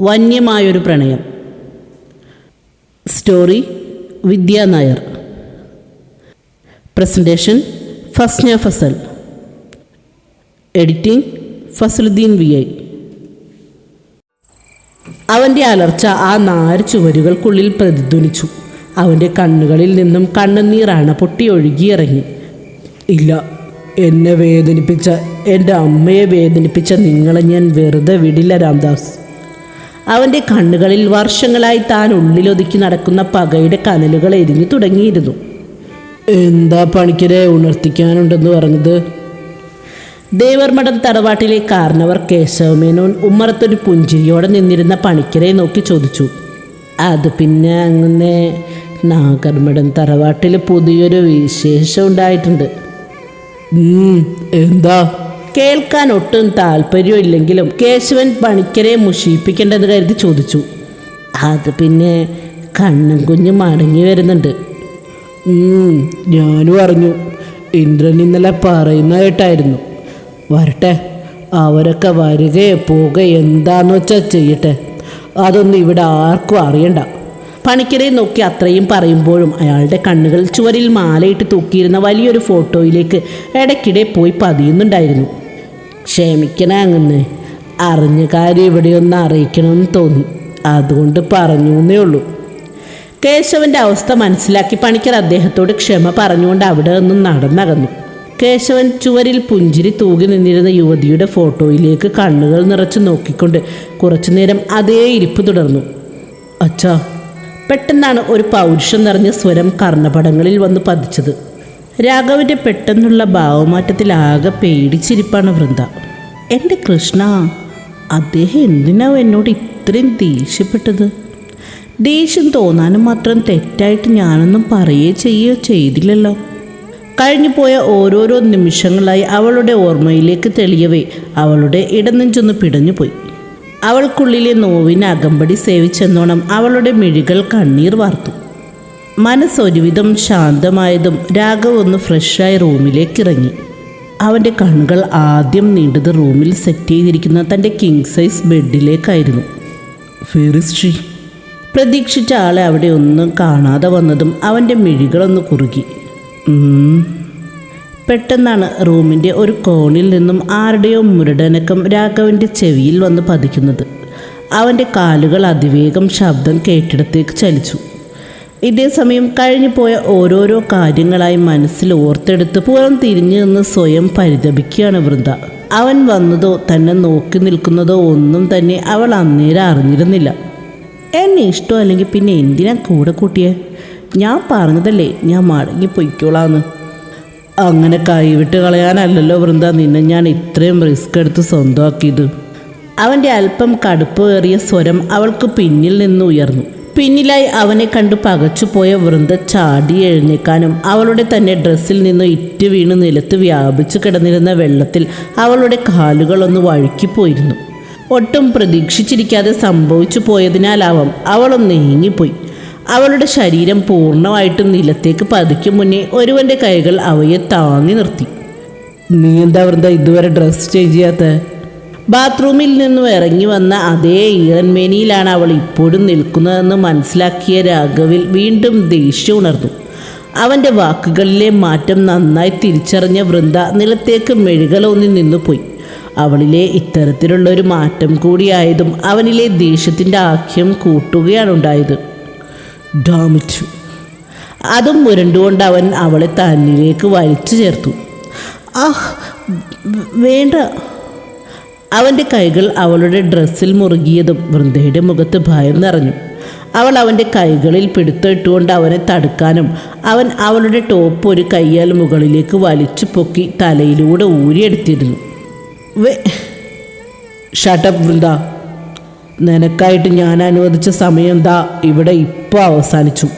വന്യമായൊരു പ്രണയം. Story Vidya Nair. Presentation Fasna Fasal. Editing Fasaluddin V I. അവന്റെ അലർച്ച ആ നാല് ചുവരുകൾക്കുള്ളിൽ പ്രതിധ്വനിച്ചു. അവന്റെ കണ്ണുകളിൽ നിന്നും കണ്ണുനീറാണ് പൊട്ടിയൊഴുകിയിറങ്ങി ഇല്ല എന്നെ വേദനിപ്പിച്ച എന്റെ അമ്മയെ വേദനിപ്പിച്ച നിങ്ങളെ ഞാൻ വെറുതെ വിടില്ല രാംദാസ്. അവന്റെ കണ്ണുകളിൽ വർഷങ്ങളായി താൻ ഉള്ളിലൊതുക്കി നടക്കുന്ന പകയുടെ കനലുകൾ എരിഞ്ഞു തുടങ്ങിയിരുന്നു. എന്താ പണിക്കരെ ഉണർത്തിക്കാനുണ്ടെന്ന് പറഞ്ഞത്? ദേവർമഠം തറവാട്ടിലെ കാരണവർ കേശവമേനോൻ ഉമ്മറത്തൊരു പുഞ്ചിരിയോടെ നിന്നിരുന്ന പണിക്കരെ നോക്കി ചോദിച്ചു. അത് പിന്നെ അങ്ങനെ നാഗർമഠം തറവാട്ടിൽ പുതിയൊരു വിശേഷം ഉണ്ടായിട്ടുണ്ട്. എന്താ? കേൾക്കാൻ ഒട്ടും താല്പര്യമില്ലെങ്കിലും കേശവൻ പണിക്കരെ മുഷിപ്പിക്കേണ്ടെന്ന് കരുതി ചോദിച്ചു. അത് പിന്നെ കണ്ണൻ കുഞ്ഞ് മടങ്ങി വരുന്നുണ്ട്. ഞാനും അറിഞ്ഞു. ഇന്ദ്രൻ ഇന്നലെ പറയുന്നതായിട്ടായിരുന്നു. വരട്ടെ അവരൊക്കെ വരികയെ പോക എന്താന്ന് വെച്ചാൽ ചെയ്യട്ടെ. അതൊന്നും ഇവിടെ ആർക്കും അറിയണ്ട. പണിക്കരെ നോക്കി അത്രയും പറയുമ്പോഴും അയാളുടെ കണ്ണുകൾ ചുവരിൽ മാലയിട്ട് തൂക്കിയിരുന്ന വലിയൊരു ഫോട്ടോയിലേക്ക് ഇടയ്ക്കിടെ പോയി പതിയുന്നുണ്ടായിരുന്നു. ക്ഷമിക്കണേ അങ്ങനെ അറിഞ്ഞ കാര്യം ഇവിടെയൊന്ന് അറിയിക്കണമെന്ന് തോന്നി. അതുകൊണ്ട് പറഞ്ഞു എന്നേ ഉള്ളൂ. കേശവന്റെ അവസ്ഥ മനസ്സിലാക്കി പണിക്കർ അദ്ദേഹത്തോട് ക്ഷമ പറഞ്ഞുകൊണ്ട് അവിടെ നിന്നും നടന്നകന്നു. കേശവൻ ചുവരിൽ പുഞ്ചിരി തൂകി നിന്നിരുന്ന യുവതിയുടെ ഫോട്ടോയിലേക്ക് കണ്ണുകൾ നിറച്ച് നോക്കിക്കൊണ്ട് കുറച്ചുനേരം അതേ ഇരിപ്പ് തുടർന്നു. അച്ഛാ പെട്ടെന്നാണ് ഒരു പൗരുഷം നിറഞ്ഞ സ്വരം കർണപടങ്ങളിൽ വന്ന് പതിച്ചത്. രാഘവന്റെ പെട്ടെന്നുള്ള ഭാവമാറ്റത്തിൽ ആകെ പേടിച്ചിരിപ്പാണ് വൃന്ദ. എന്റെ കൃഷ്ണ അദ്ദേഹം എന്തിനാ എന്നോട് ഇത്രയും ദേഷ്യപ്പെട്ടത്? ദേഷ്യം തോന്നാനും മാത്രം തെറ്റായിട്ട് ഞാനൊന്നും പറയുകയോ ചെയ്യുകയോ ചെയ്തില്ലല്ലോ. കഴിഞ്ഞു പോയ ഓരോരോ നിമിഷങ്ങളായി അവളുടെ ഓർമ്മയിലേക്ക് തെളിയവേ അവളുടെ ഇടനെഞ്ചൊന്ന് പിടഞ്ഞുപോയി അവൾക്കുള്ളിലെ നോവിന് അകമ്പടി സേവിച്ചെന്നോണം അവളുടെ മിഴികൾ കണ്ണീർ വാർത്തു. മനസ്സൊരുവിധം ശാന്തമായതും രാഘവ് ഒന്ന് ഫ്രഷായി റൂമിലേക്ക് ഇറങ്ങി അവന്റെ കണ്ണുകൾ ആദ്യം നീണ്ടത് റൂമിൽ സെറ്റ് ചെയ്തിരിക്കുന്ന തന്റെ കിങ് സൈസ് ബെഡിലേക്കായിരുന്നു. ഫെറിസ്ട്രി പ്രതീക്ഷിച്ച ആളെ അവിടെ ഒന്നും കാണാതെ വന്നതും അവന്റെ മിഴികളൊന്ന് കുറുകി. പെട്ടെന്നാണ് റൂമിന്റെ ഒരു കോണിൽ നിന്നും ആരുടെയോ മുരടനക്കം രാഘവന്റെ ചെവിയിൽ വന്ന് പതിക്കുന്നത്. അവന്റെ കാലുകൾ അതിവേഗം ശബ്ദം കേട്ടിടത്തേക്ക് ചലിച്ചു. ഇതേ സമയം കഴിഞ്ഞു പോയ ഓരോരോ കാര്യങ്ങളായി മനസ്സിൽ ഓർത്തെടുത്ത് പുറം തിരിഞ്ഞു നിന്ന് സ്വയം പരിതപിക്കുകയാണ് വൃന്ദ. അവൻ വന്നതോ തന്നെ നോക്കി നിൽക്കുന്നതോ ഒന്നും തന്നെ അവൾ അന്നേരം അറിഞ്ഞിരുന്നില്ല. എന്നെ ഇഷ്ടമല്ലെങ്കിൽ പിന്നെ എന്തിനാ കൂടെ കൂട്ടിയേ? ഞാൻ പറഞ്ഞതല്ലേ ഞാൻ മടങ്ങി പൊയ്ക്കോളാന്ന്. അങ്ങനെ കൈവിട്ട് കളയാനല്ലല്ലോ വൃന്ദ നിന്നെ ഞാൻ ഇത്രയും റിസ്ക് എടുത്ത് സ്വന്തമാക്കിയത്. അവന്റെ അല്പം കടുപ്പേറിയ സ്വരം അവൾക്ക് പിന്നിൽ നിന്ന് ഉയർന്നു. പിന്നിലായി അവനെ കണ്ട് പകച്ചുപോയ വൃന്ദ ചാടി എഴുന്നേക്കാനും അവളുടെ തന്നെ ഡ്രസ്സിൽ നിന്ന് ഇറ്റ് വീണ് നിലത്ത് വ്യാപിച്ചു കിടന്നിരുന്ന വെള്ളത്തിൽ അവളുടെ കാലുകളൊന്ന് വഴുക്കിപ്പോയിരുന്നു. ഒട്ടും പ്രതീക്ഷിച്ചിരിക്കാതെ സംഭവിച്ചു പോയതിനാലാവാം അവളൊന്ന് നീങ്ങിപ്പോയി. അവളുടെ ശരീരം പൂർണമായിട്ടും നിലത്തേക്ക് പതിക്കും മുന്നേ ഒരുവന്റെ കൈകൾ അവയെ താങ്ങി നിർത്തി. നീ എന്താ വൃന്ദ ഇതുവരെ ഡ്രസ്സ് ചേഞ്ച് ചെയ്യാത്ത? ബാത്റൂമിൽ നിന്നും ഇറങ്ങി വന്ന അതേ ഈറൻമേനിയിലാണ് അവൾ ഇപ്പോഴും നിൽക്കുന്നതെന്ന് മനസ്സിലാക്കിയ രാഘവിൽ വീണ്ടും ദേഷ്യം ഉണർന്നു. അവന്റെ വാക്കുകളിലെ മാറ്റം നന്നായി തിരിച്ചറിഞ്ഞ വൃന്ദ നിലത്തേക്ക് മെഴുകളൊന്നി നിന്നു പോയി. അവളിലെ ഇത്തരത്തിലുള്ള ഒരു മാറ്റം കൂടിയായതും അവനിലെ ദേഷ്യത്തിന്റെ ആഖ്യം കൂട്ടുകയാണ് ഉണ്ടായത്. ഡാമിച്ചു അതും മുരണ്ടുകൊണ്ട് അവൻ അവളെ തന്നിലേക്ക് വലിച്ചു ചേർത്തു. ആഹ് വേണ്ട. അവന്റെ കൈകൾ അവളുടെ ഡ്രസ്സിൽ മുറുകിയതും വൃന്ദയുടെ മുഖത്ത് ഭയം നിറഞ്ഞു. അവൾ അവന്റെ കൈകളിൽ പിടുത്തിട്ടുകൊണ്ട് അവനെ തടുക്കാനും അവൻ അവളുടെ ടോപ്പ് ഒരു കൈയാൽ മുകളിലേക്ക് വലിച്ചു പൊക്കി തലയിലൂടെ ഊരിയെടുത്തിരുന്നു. വേ ഷട്ടപ്പ് വൃന്ദ. നിനക്കായിട്ട് ഞാൻ അനുവദിച്ച സമയം ദാ ഇവിടെ ഇപ്പോൾ അവസാനിച്ചു.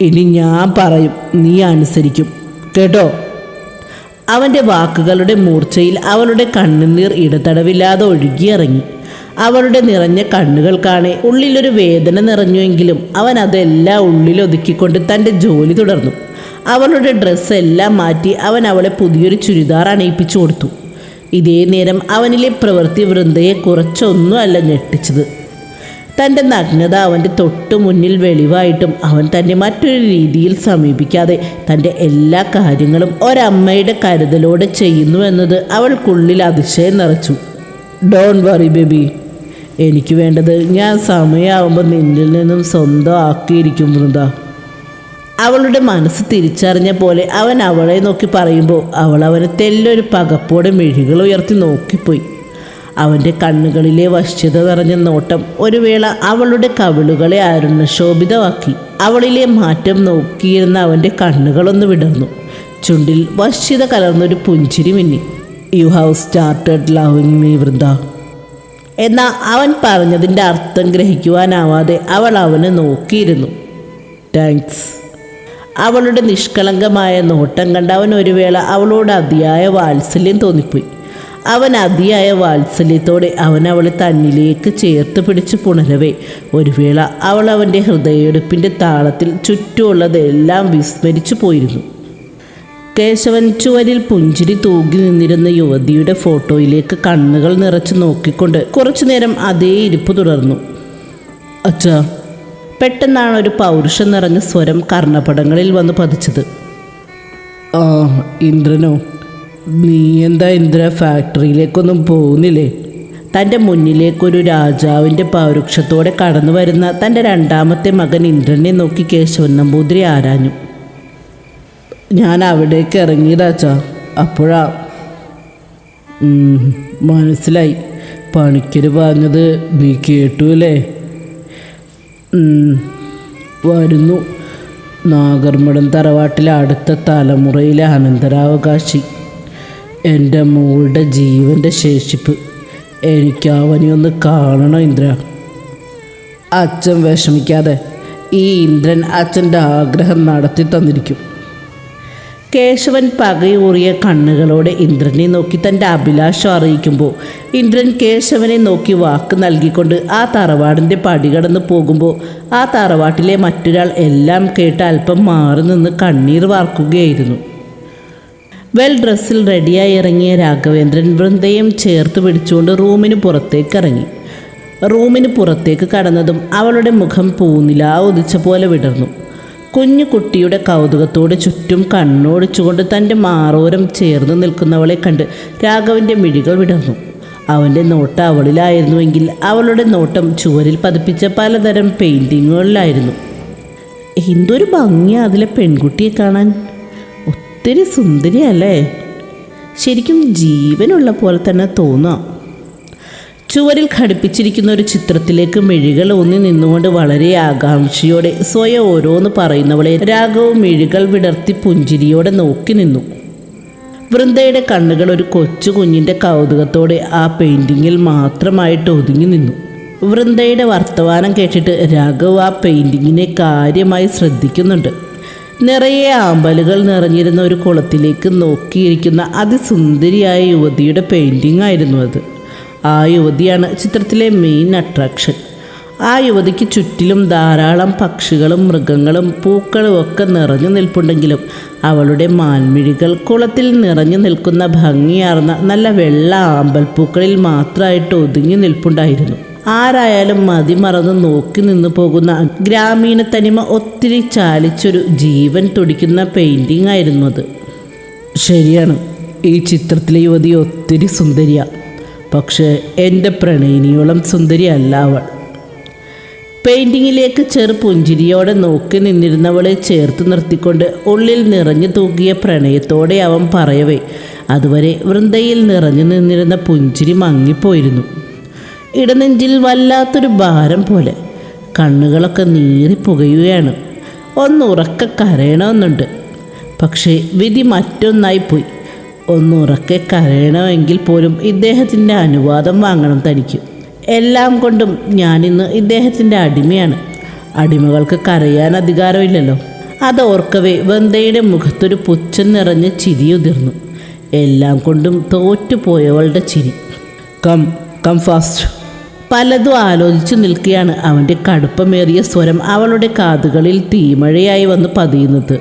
ഇനി ഞാൻ പറയും നീ അനുസരിക്കും. കേട്ടോ? അവന്റെ വാക്കുകളുടെ മൂർച്ചയിൽ അവളുടെ കണ്ണുനീർ ഇടതടവില്ലാതെ ഒഴുകിയിറങ്ങി. അവളുടെ നിറഞ്ഞ കണ്ണുകൾ കാണെ ഉള്ളിലൊരു വേദന നിറഞ്ഞുവെങ്കിലും അവൻ അതെല്ലാം ഉള്ളിലൊതുക്കിക്കൊണ്ട് തന്റെ ജോലി തുടർന്നു. അവളുടെ ഡ്രസ്സ് എല്ലാം മാറ്റി അവൻ അവളെ പുതിയൊരു ചുരിദാർ അണയിപ്പിച്ചു കൊടുത്തു. ഇതേ നേരം അവനിലെ പ്രവൃത്തി വൃന്ദയെ കുറച്ചൊന്നും അല്ല ഞെട്ടിച്ചത്. തന്റെ നഗ്നത അവന്റെ തൊട്ടു മുന്നിൽ വെളിവായിട്ടും അവൻ തന്നെ മറ്റൊരു രീതിയിൽ സമീപിക്കാതെ തന്റെ എല്ലാ കാര്യങ്ങളും ഒരമ്മയുടെ കരുതലോടെ ചെയ്യുന്നു എന്നത് അവൾക്കുള്ളിൽ അതിശയം നിറച്ചു. ഡോൺ വറി ബേബി എനിക്ക് വേണ്ടത് ഞാൻ സമയമാകുമ്പോൾ നിന്നിൽ നിന്നും സ്വന്തം ആക്കിയിരിക്കും വൃന്ദ. അവളുടെ മനസ്സ് തിരിച്ചറിഞ്ഞ പോലെ അവൻ അവളെ നോക്കി പറയുമ്പോൾ അവൾ അവനെ തെല്ലൊരു പകപ്പോടെ മിഴികൾ ഉയർത്തി നോക്കിപ്പോയി. അവന്റെ കണ്ണുകളിലെ വശ്യത നിറഞ്ഞ നോട്ടം ഒരു വേള അവളുടെ കവിളുകളെ ആരുണ്ണ ശോഭിതമാക്കി. അവളിലെ മാറ്റം നോക്കിയിരുന്ന അവന്റെ കണ്ണുകളൊന്ന് വിടർന്നു. ചുണ്ടിൽ വശ്യത കലർന്നൊരു പുഞ്ചിരി മിന്നി. You have started loving me Vrinda. എന്നാൽ അവൻ പറഞ്ഞതിന്റെ അർത്ഥം ഗ്രഹിക്കുവാനാവാതെ അവൾ അവനെ നോക്കിയിരുന്നു. താങ്ക്സ് അവളുടെ നിഷ്കളങ്കമായ നോട്ടം കണ്ട് അവൻ ഒരു വേള അവളോട് അതിയായ വാത്സല്യം തോന്നിപ്പോയി. അവൻ അതിയായ വാത്സല്യത്തോടെ അവൻ അവളെ തന്നിലേക്ക് ചേർത്ത് പിടിച്ച് പുണരവേ. ഒരു വേള അവൾ അവന്റെ ഹൃദയടുപ്പിന്റെ താളത്തിൽ ചുറ്റുമുള്ളതെല്ലാം വിസ്മരിച്ചു പോയിരുന്നു. കേശവൻ ചുവരിൽ പുഞ്ചിരി തൂകി നിന്നിരുന്ന യുവതിയുടെ ഫോട്ടോയിലേക്ക് കണ്ണുകൾ നിറച്ച് നോക്കിക്കൊണ്ട് കുറച്ചു നേരം അതേ ഇരിപ്പ് തുടർന്നു. അച്ഛാ പെട്ടെന്നാണ് ഒരു പൗരുഷം നിറഞ്ഞ സ്വരം കർണപടങ്ങളിൽ വന്ന് പതിച്ചത്. ആ ഇന്ദ്രനോ നീ എന്താ ഇന്ദ്ര ഫാക്ടറിയിലേക്കൊന്നും പോകുന്നില്ലേ? തന്റെ മുന്നിലേക്കൊരു രാജാവിന്റെ പൗരുക്ഷത്തോടെ കടന്നു വരുന്ന തന്റെ രണ്ടാമത്തെ മകൻ ഇന്ദ്രനെ നോക്കി കേശവൻ നമ്പൂതിരി ആരാഞ്ഞു. ഞാൻ അവിടേക്ക് ഇറങ്ങിയതാച്ചാ അപ്പോഴാ. മനസ്സിലായി. പണിക്കര് പറഞ്ഞത് നീ കേട്ടു അല്ലേ? വരുന്നു. നാഗർമഠം തറവാട്ടിലെ അടുത്ത തലമുറയിലെ അനന്തരാവകാശി. എന്റെ മോളുടെ ജീവന്റെ ശേഷിപ്പ്. എനിക്ക് അവനെ ഒന്ന് കാണണം ഇന്ദ്ര. അച്ഛൻ വിഷമിക്കാതെ ഈ ഇന്ദ്രൻ അച്ഛന്റെ ആഗ്രഹം നടത്തി തന്നിരിക്കും. കേശവൻ പകയൂറിയ കണ്ണുകളോടെ ഇന്ദ്രനെ നോക്കി തന്റെ അഭിലാഷം അറിയിക്കുമ്പോൾ ഇന്ദ്രൻ കേശവനെ നോക്കി വാക്ക് നൽകിക്കൊണ്ട് ആ തറവാടിന്റെ പടി കടന്ന് പോകുമ്പോൾ ആ തറവാട്ടിലെ മറ്റൊരാൾ എല്ലാം കേട്ട് അല്പം മാറി നിന്ന് കണ്ണീർ വാർക്കുകയായിരുന്നു. വെൽ ഡ്രസ്സിൽ റെഡിയായി ഇറങ്ങിയ രാഘവേന്ദ്രൻ വൃന്ദയും ചേർത്ത് പിടിച്ചുകൊണ്ട് റൂമിന് പുറത്തേക്ക് ഇറങ്ങി റൂമിന് പുറത്തേക്ക് കടന്നതും അവളുടെ മുഖം പൂനില ഒതിച്ച പോലെ വിടർന്നു. കുഞ്ഞു കുട്ടിയുടെ കൗതുകത്തോട് ചുറ്റും കണ്ണോടിച്ചുകൊണ്ട് തന്റെ മാറോരം ചേർന്ന് നിൽക്കുന്നവളെ കണ്ട് രാഘവന്റെ മിഴികൾ വിടർന്നു. അവന്റെ നോട്ടം അവളിലായിരുന്നുവെങ്കിൽ അവളുടെ നോട്ടം ചുവരിൽ പതിപ്പിച്ച പലതരം പെയിന്റിങ്ങുകളിലായിരുന്നു. എന്തൊരു ഭംഗിയാണ് അതിലെ പെൺകുട്ടിയെ കാണാൻ. ഒത്തിരി സുന്ദരിയല്ലേ? ശരിക്കും ജീവനുള്ള പോലെ തന്നെ തോന്നാം. ചുവരിൽ ഘടിപ്പിച്ചിരിക്കുന്ന ഒരു ചിത്രത്തിലേക്ക് മിഴികൾ ഊന്നി നിന്നുകൊണ്ട് വളരെ ആകാംക്ഷയോടെ സ്വയം ഓരോന്ന് പറയുന്നവളെ രാഘവ് മിഴികൾ വിടർത്തി പുഞ്ചിരിയോടെ നോക്കി നിന്നു. വൃന്ദയുടെ കണ്ണുകൾ ഒരു കൊച്ചു കുഞ്ഞിന്റെ കൗതുകത്തോടെ ആ പെയിന്റിങ്ങിൽ മാത്രമായിട്ട് ഒതുങ്ങി നിന്നു. വൃന്ദയുടെ വർത്തമാനം കേട്ടിട്ട് രാഘവ് ആ പെയിന്റിങ്ങിനെ കാര്യമായി ശ്രദ്ധിക്കുന്നുണ്ട്. നിറയെ ആമ്പലുകൾ നിറഞ്ഞിരുന്ന ഒരു കുളത്തിലേക്ക് നോക്കിയിരിക്കുന്ന അതിസുന്ദരിയായ യുവതിയുടെ പെയിന്റിംഗ് ആയിരുന്നു അത്. ആ യുവതിയാണ് ചിത്രത്തിലെ മെയിൻ അട്രാക്ഷൻ ആ യുവതിക്ക് ചുറ്റിലും ധാരാളം പക്ഷികളും മൃഗങ്ങളും പൂക്കളും ഒക്കെ നിറഞ്ഞു നിൽപ്പുണ്ടെങ്കിലും അവളുടെ മാൻമിഴികൾ കുളത്തിൽ നിറഞ്ഞു നിൽക്കുന്ന ഭംഗിയാർന്ന നല്ല വെള്ള ആമ്പൽപ്പൂക്കളിൽ മാത്രമായിട്ട് ഒതുങ്ങി നിൽപ്പുണ്ടായിരുന്നു. ആരായാലും മതി മറന്ന് നോക്കി നിന്നു പോകുന്ന ഗ്രാമീണ തനിമ ഒത്തിരി ചാലിച്ചൊരു ജീവൻ തുടിക്കുന്ന പെയിന്റിംഗ് ആയിരുന്നു അത്. ശരിയാണ് ഈ ചിത്രത്തിലെ യുവതി ഒത്തിരി സുന്ദരിയാണ് പക്ഷേ എന്റെ പ്രണയിനിയോളം സുന്ദരിയല്ല അവൾ. പെയിന്റിങ്ങിലേക്ക് ചെറു പുഞ്ചിരിയോടെ നോക്കി നിന്നിരുന്നവളെ ചേർത്ത് നിർത്തിക്കൊണ്ട് ഉള്ളിൽ നിറഞ്ഞു തൂക്കിയ പ്രണയത്തോടെ അവൻ പറയവേ അതുവരെ വൃന്ദയിൽ നിറഞ്ഞു നിന്നിരുന്ന പുഞ്ചിരി മങ്ങിപ്പോയിരുന്നു. ഇടനെഞ്ചിൽ വല്ലാത്തൊരു ഭാരം പോലെ കണ്ണുകളൊക്കെ നീറി പുകയുകയാണ്. ഒന്ന് ഉറക്കെ കരയണമെന്നുണ്ട്. പക്ഷേ വിധി മറ്റൊന്നായിപ്പോയി ഒന്ന് ഉറക്കെ കരയണമെങ്കിൽ പോലും ഇദ്ദേഹത്തിന്റെ അനുവാദം വാങ്ങണം തനിക്ക്. എല്ലാം കൊണ്ടും ഞാനിന്ന് ഇദ്ദേഹത്തിന്റെ അടിമയാണ്. അടിമകൾക്ക് കരയാൻ അധികാരമില്ലല്ലോ. അത് ഓർക്കവേ വന്ദയുടെ മുഖത്തൊരു പുച്ഛം നിറഞ്ഞ ചിരിയുതിർന്നു. എല്ലാം കൊണ്ടും തോറ്റുപോയവളുടെ ചിരി. കം കം ഫാസ്റ്റ് പലതും ആലോചിച്ചു നിൽക്കുകയാണ് അവന്റെ കടുപ്പമേറിയ സ്വരം അവളുടെ കാതുകളിൽ തീമഴയായി വന്ന് പതിയുന്നത്.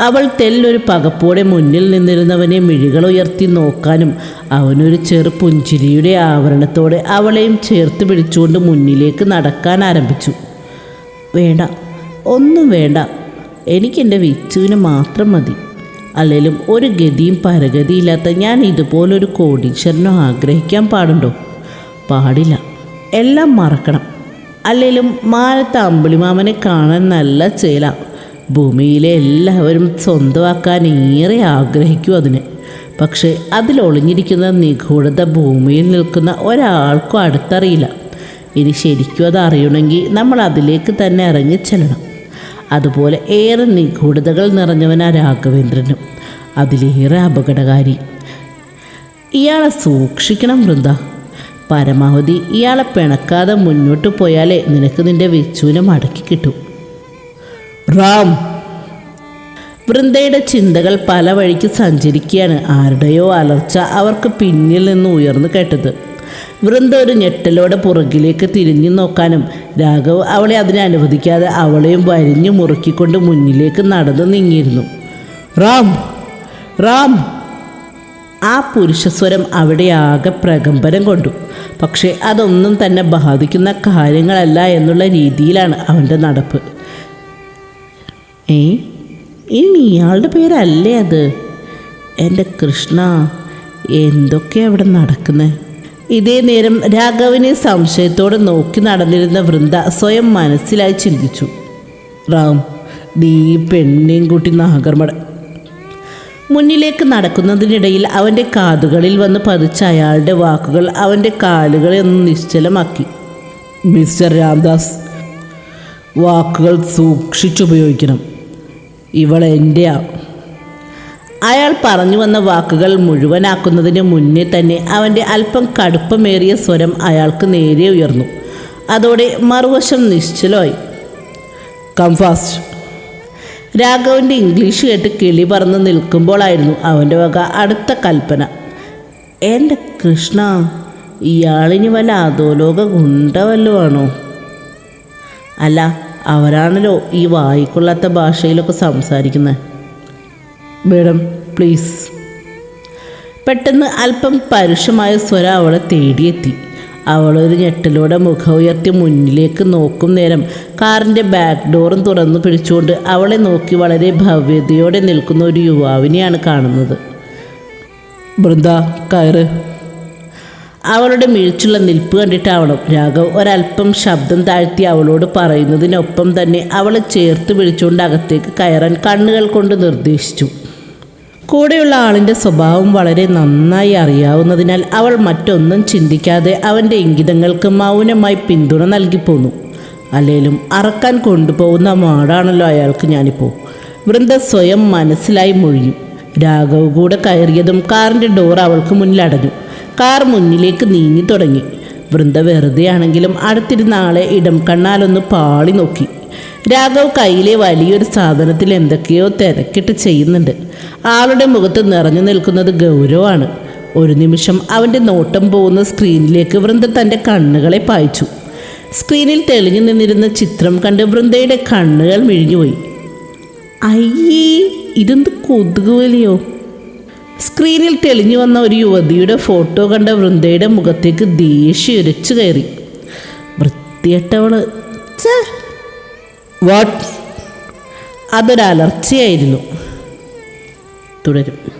അവൾ തെല്ലൊരു പകപ്പോടെ മുന്നിൽ നിന്നിരുന്നവനെ മിഴികൾ ഉയർത്തി നോക്കാനും അവനൊരു ചെറു പുഞ്ചിരിയുടെ ആവരണത്തോടെ അവളെയും ചേർത്ത് പിടിച്ചുകൊണ്ട് മുന്നിലേക്ക് നടക്കാൻ ആരംഭിച്ചു. വേണ്ട ഒന്നും വേണ്ട. എനിക്കെന്റെ വിച്ചുവിന് മാത്രം മതി. അല്ലെങ്കിലും ഒരു ഗതിയും പരഗതിയില്ലാത്ത ഞാൻ ഇതുപോലൊരു കോടീശ്വരനോ ആഗ്രഹിക്കാൻ പാടുണ്ടോ? പാടില്ല. എല്ലാം മറക്കണം. അല്ലെങ്കിലും മാനത്തെ അമ്പിളിമാമനെ കാണാൻ നല്ല ചേല. ഭൂമിയിലെ എല്ലാവരും സ്വന്തമാക്കാൻ ഏറെ ആഗ്രഹിക്കും അതിന്. പക്ഷേ അതിലൊളിഞ്ഞിരിക്കുന്ന നിഗൂഢത ഭൂമിയിൽ നിൽക്കുന്ന ഒരാൾക്കും അടുത്തറിയില്ല. ഇനി ശരിക്കും അത് അറിയണമെങ്കിൽ നമ്മൾ അതിലേക്ക് തന്നെ ഇറങ്ങി ചെല്ലണം. അതുപോലെ ഏറെ നിഗൂഢതകൾ നിറഞ്ഞവനാ രാഘവേന്ദ്രനും. അതിലേറെ അപകടകാരി. ഇയാളെ സൂക്ഷിക്കണം വൃന്ദ. പരമാവധി ഇയാളെ പിണക്കാതെ മുന്നോട്ട് പോയാലേ നിനക്ക് നിന്റെ വിച്ചുവിനെ മടക്കി കിട്ടും. റാം വൃന്ദയുടെ ചിന്തകൾ പല വഴിക്ക് സഞ്ചരിക്കുകയാണ്. ആരുടെയോ അലർച്ച അവർക്ക് പിന്നിൽ നിന്ന് ഉയർന്നു കേട്ടത്. വൃന്ദ ഒരു ഞെട്ടലോടെ പുറകിലേക്ക് തിരിഞ്ഞു നോക്കാനും രാഘവ് അവളെ അതിനെ അനുവദിക്കാതെ അവളെയും വരിഞ്ഞു മുറുക്കിക്കൊണ്ട് മുന്നിലേക്ക് നടന്നു നീങ്ങിയിരുന്നു. റാം റാം! ആ പുരുഷസ്വരം അവിടെ ആകെ പ്രകമ്പനം കൊണ്ടു. പക്ഷേ അതൊന്നും തന്നെ ബാധിക്കുന്ന കാര്യങ്ങളല്ല എന്നുള്ള രീതിയിലാണ് അവന്റെ നടപ്പ്. ഏ ഇനി ഇയാളുടെ പേരല്ലേ അത്? എന്റെ കൃഷ്ണ എന്തൊക്കെയാണ് അവിടെ നടക്കുന്നത് ഇതേ നേരം രാഘവനെ സംശയത്തോടെ നോക്കി നടന്നിരുന്ന വൃന്ദ സ്വയം മനസ്സിലായി ചിന്തിച്ചു. റാം നീ ഈ പെണ്ണിനെയും കൂട്ടി നാഗർമട മുന്നിലേക്ക് നടക്കുന്നതിനിടയിൽ അവന്റെ കാതുകളിൽ വന്ന് പതിച്ച അയാളുടെ വാക്കുകൾ അവന്റെ കാലുകളെ ഒന്ന് നിശ്ചലമാക്കി. മിസ്റ്റർ രാംദാസ് വാക്കുകൾ സൂക്ഷിച്ചുപയോഗിക്കണം. ഇവൾ എന്റെയാ അയാൾ പറഞ്ഞു വന്ന വാക്കുകൾ മുഴുവനാക്കുന്നതിന് മുന്നേ തന്നെ അവന്റെ അല്പം കടുപ്പമേറിയ സ്വരം അയാൾക്ക് നേരെ ഉയർന്നു. അതോടെ മറുവശം നിശ്ചലമായി. കം ഫാസ്റ്റ് രാഘവന്റെ ഇംഗ്ലീഷ് കേട്ട് കിളി പറന്ന് നിൽക്കുമ്പോഴായിരുന്നു അവന്റെ വക അടുത്ത കൽപ്പന. എന്റെ കൃഷ്ണ ഇയാളിനി വല്ല അധോലോക ഗുണ്ട അല്ല അവരാണല്ലോ ഈ വായിക്കൊള്ളാത്ത ഭാഷയിലൊക്കെ സംസാരിക്കുന്നത് മേഡം പ്ലീസ്. പെട്ടെന്ന് അല്പം പരുഷമായ സ്വരം അവളെ തേടിയെത്തി. അവളൊരു ഞെട്ടലോടെ മുഖം ഉയർത്തി മുന്നിലേക്ക് നോക്കും നേരം. കാറിന്റെ ബാക്ക് ഡോറും തുറന്നു പിടിച്ചുകൊണ്ട് അവളെ നോക്കി വളരെ ഭവ്യതയോടെ നിൽക്കുന്ന ഒരു യുവാവിനെയാണ് കാണുന്നത്. ബൃന്ദ കയറ്. അവളുടെ മിഴിച്ചുള്ള നിൽപ്പ് കണ്ടിട്ടാവണം. രാഘവ് ഒരല്പം ശബ്ദം താഴ്ത്തി അവളോട് പറയുന്നതിനൊപ്പം തന്നെ അവളെ ചേർത്ത് പിടിച്ചുകൊണ്ട് അകത്തേക്ക് കയറാൻ കണ്ണുകൾ കൊണ്ട് നിർദ്ദേശിച്ചു. കൂടെയുള്ള ആളിന്റെ സ്വഭാവം വളരെ നന്നായി അറിയാവുന്നതിനാൽ അവൾ മറ്റൊന്നും ചിന്തിക്കാതെ അവന്റെ ഇംഗിതങ്ങൾക്ക് മൗനമായി പിന്തുണ നൽകിപ്പോന്നു അല്ലേലും അറക്കാൻ കൊണ്ടുപോകുന്ന മാടാണല്ലോ അയാൾക്ക് ഞാനിപ്പോൾ വൃന്ദ സ്വയം മനസ്സിലായി മൊഴിഞ്ഞു. രാഘവ് കൂടെ കയറിയതും കാറിന്റെ ഡോർ അവൾക്ക് മുന്നിൽ അടഞ്ഞു. കാർ മുന്നിലേക്ക് നീങ്ങി തുടങ്ങി. വൃന്ദ വെറുതെയാണെങ്കിലും അടുത്തിരുന്ന ആളെ ഇടം കണ്ണാലൊന്ന് പാളി നോക്കി. രാഘവ് കയ്യിലെ വലിയൊരു സാധനത്തിൽ എന്തൊക്കെയോ തിരക്കിട്ട് ചെയ്യുന്നുണ്ട്. ആളുടെ മുഖത്ത് നിറഞ്ഞു നിൽക്കുന്നത് ഗൗരവമാണ്. ഒരു നിമിഷം അവന്റെ നോട്ടം പോകുന്ന സ്ക്രീനിലേക്ക് വൃന്ദ തന്റെ കണ്ണുകളെ പായിച്ചു. സ്ക്രീനിൽ തെളിഞ്ഞു നിന്നിരുന്ന ചിത്രം കണ്ട് വൃന്ദയുടെ കണ്ണുകൾ മിഴിഞ്ഞുപോയി. അയ്യേ ഇതെന്ത് കൊതുകുവലിയോ? സ്ക്രീനിൽ തെളിഞ്ഞു വന്ന ഒരു യുവതിയുടെ ഫോട്ടോ കണ്ട വൃന്ദയുടെ മുഖത്തേക്ക് ദേഷ്യം ഉരച്ചു കയറി. വൃത്തിയട്ടവൾ വാട്ട്? അതൊരലർച്ചയായിരുന്നു തുടരും.